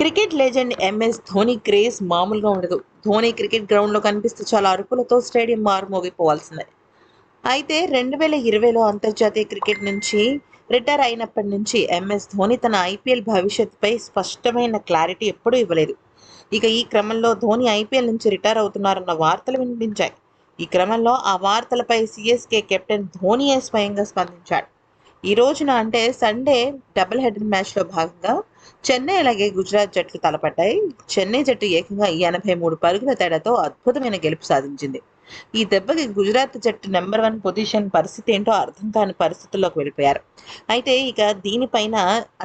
Cricket legend MS Dhoni craze మామూలుగా ఉండదు. Dhoni cricket గ్రౌండ్లో కనిపిస్తే చాలా అరుపులతో స్టేడియం మారుమోగిపోవాల్సిందే అయితే రెండు వేల ఇరవైలో అంతర్జాతీయ క్రికెట్ నుంచి రిటైర్ అయినప్పటి నుంచి ఎంఎస్ ధోని తన ఐపీఎల్ భవిష్యత్తుపై స్పష్టమైన క్లారిటీ ఎప్పుడూ ఇవ్వలేదు. ఇక ఈ క్రమంలో ధోని ఐపీఎల్ నుంచి రిటైర్ అవుతున్నారన్న వార్తలు వినిపించాయి. ఈ క్రమంలో ఆ వార్తలపై సిఎస్కే కెప్టెన్ ధోనియే స్వయంగా స్పందించాడు. ఈ రోజున అంటే సండే డబుల్ హెడర్ మ్యాచ్లో భాగంగా చెన్నై అలాగే గుజరాత్ జట్లు తలపడ్డాయి. చెన్నై జట్టు ఏకంగా ఎనభై మూడు పరుగుల తేడాతో అద్భుతమైన గెలుపు సాధించింది. ఈ దెబ్బకి గుజరాత్ జట్టు నెంబర్ వన్ పొజిషన్ పరిస్థితి ఏంటో అర్థం కాని పరిస్థితుల్లోకి వెళ్ళిపోయారు. అయితే ఇక దీనిపైన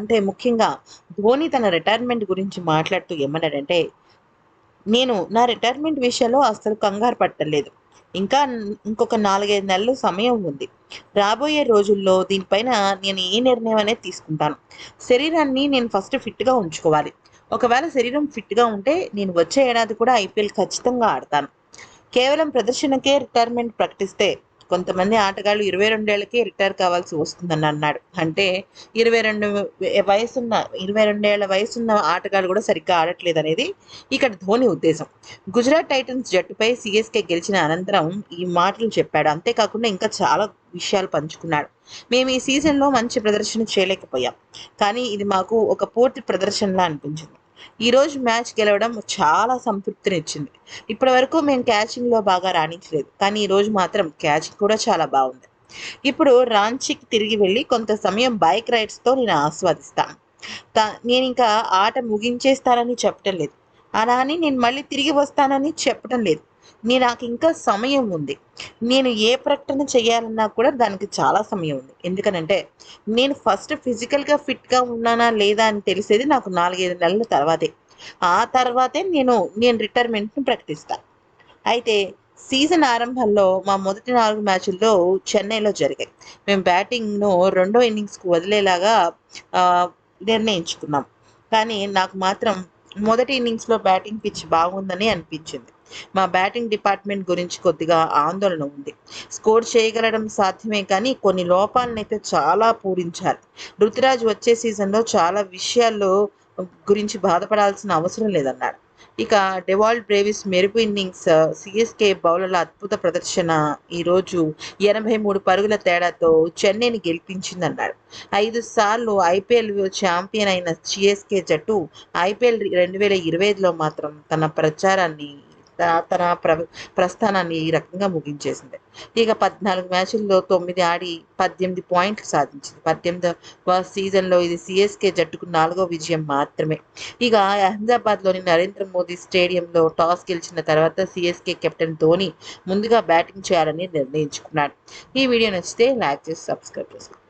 అంటే ముఖ్యంగా ధోని తన రిటైర్మెంట్ గురించి మాట్లాడుతూ ఏమన్నాడంటే నేను నా రిటైర్మెంట్ విషయంలో అస్సలు కంగారు పట్టలేదు ఇంకా ఇంకొక నాలుగైదు నెలలు సమయం ఉంది. రాబోయే రోజుల్లో దీనిపైన నేను ఏ నిర్ణయం అనేది తీసుకుంటాను? శరీరాన్ని నేను ఫస్ట్ ఫిట్గా ఉంచుకోవాలి. ఒకవేళ శరీరం ఫిట్గా ఉంటే నేను వచ్చే ఏడాది కూడా ఐపీఎల్ ఖచ్చితంగా ఆడతాను. కేవలం ప్రదర్శనకే రిటైర్మెంట్ ప్రకటిస్తే కొంతమంది ఆటగాళ్ళు ఇరవై రెండేళ్ళకే రిటైర్ కావాల్సి వస్తుందని అన్నాడు. అంటే ఇరవై రెండు వయసున్న ఇరవై రెండేళ్ళ వయసున్న ఆటగాళ్ళు కూడా సరిగ్గా ఆడట్లేదు అనేది ఇక్కడ ధోని ఉద్దేశం. గుజరాత్ టైటన్స్ జట్టుపై సిఎస్కే గెలిచిన అనంతరం ఈ మాటలు చెప్పాడు. అంతేకాకుండా ఇంకా చాలా విషయాలు పంచుకున్నాడు. మేము ఈ సీజన్లో మంచి ప్రదర్శన చేయలేకపోయాం. కానీ ఇది మాకు ఒక పూర్తి ప్రదర్శనలా అనిపించింది. ఈరోజు మ్యాచ్ గెలవడం చాలా సంతృప్తినిచ్చింది. ఇప్పటి వరకు మేము క్యాచింగ్లో బాగా రాణించలేదు. కానీ ఈరోజు మాత్రం క్యాచింగ్ కూడా చాలా బాగుంది. ఇప్పుడు రాంచీకి తిరిగి వెళ్ళి కొంత సమయం బైక్ రైడ్స్తో నేను ఆస్వాదిస్తాను. నేను ఇంకా ఆట ముగించేస్తానని చెప్పటం లేదు. అలా అని నేను మళ్ళీ తిరిగి వస్తానని చెప్పడం లేదు. నీ నాకు ఇంకా సమయం ఉంది. నేను ఏ ప్రకటన చేయాలన్నా కూడా దానికి చాలా సమయం ఉంది. ఎందుకనంటే నేను ఫస్ట్ ఫిజికల్గా ఫిట్గా ఉన్నానా లేదా అని తెలిసేది నాకు నాలుగైదు నెలల తర్వాతే. ఆ తర్వాతే నేను నేను రిటైర్మెంట్ని ప్రకటిస్తాను అయితే సీజన్ ఆరంభంలో మా మొదటి నాలుగు మ్యాచ్ల్లో చెన్నైలో జరిగాయి. మేము బ్యాటింగ్ను రెండో ఇన్నింగ్స్కు వదిలేలాగా నిర్ణయించుకున్నాం. కానీ నాకు మాత్రం మొదటి ఇన్నింగ్స్లో బ్యాటింగ్ పిచ్ బాగుందని అనిపించింది. మా బ్యాటింగ్ డిపార్ట్మెంట్ గురించి కొద్దిగా ఆందోళన ఉంది. స్కోర్ చేయగలడం సాధ్యమే కానీ కొన్ని లోపాలనైతే చాలా పూరించాలి. రుతురాజ్ వచ్చే సీజన్లో చాలా విషయాల్లో గురించి బాధపడాల్సిన అవసరం లేదన్నారు. ఇక డెవాల్డ్ బ్రేవిస్ మెరుపు ఇన్నింగ్స్ సిఎస్కే బౌలర్ల అద్భుత ప్రదర్శన ఈరోజు ఎనభై మూడు పరుగుల తేడాతో చెన్నైని గెలిపించిందన్నారు. ఐదు సార్లు ఐపీఎల్ ఛాంపియన్ అయిన సిఎస్కే జట్టు ఐపీఎల్ రెండు వేల ఇరవై ఐదులో మాత్రం తన ప్రచారాన్ని తన ప్ర ప్రస్థానాన్ని ఈ రకంగా ముగించేసింది. ఇక పద్నాలుగు మ్యాచ్ల్లో తొమ్మిది ఆడి పద్దెనిమిది పాయింట్లు సాధించింది. పద్దెనిమిదవ సీజన్లో ఇది సిఎస్కే జట్టుకు నాలుగో విజయం మాత్రమే. ఇక అహ్మదాబాద్లోని నరేంద్ర మోదీ స్టేడియంలో టాస్ గెలిచిన తర్వాత సిఎస్కే కెప్టెన్ ధోని ముందుగా బ్యాటింగ్ చేయాలని నిర్ణయించుకున్నాడు. ఈ వీడియో నచ్చితే లైక్ చేసి సబ్స్క్రైబ్ చేసుకోండి.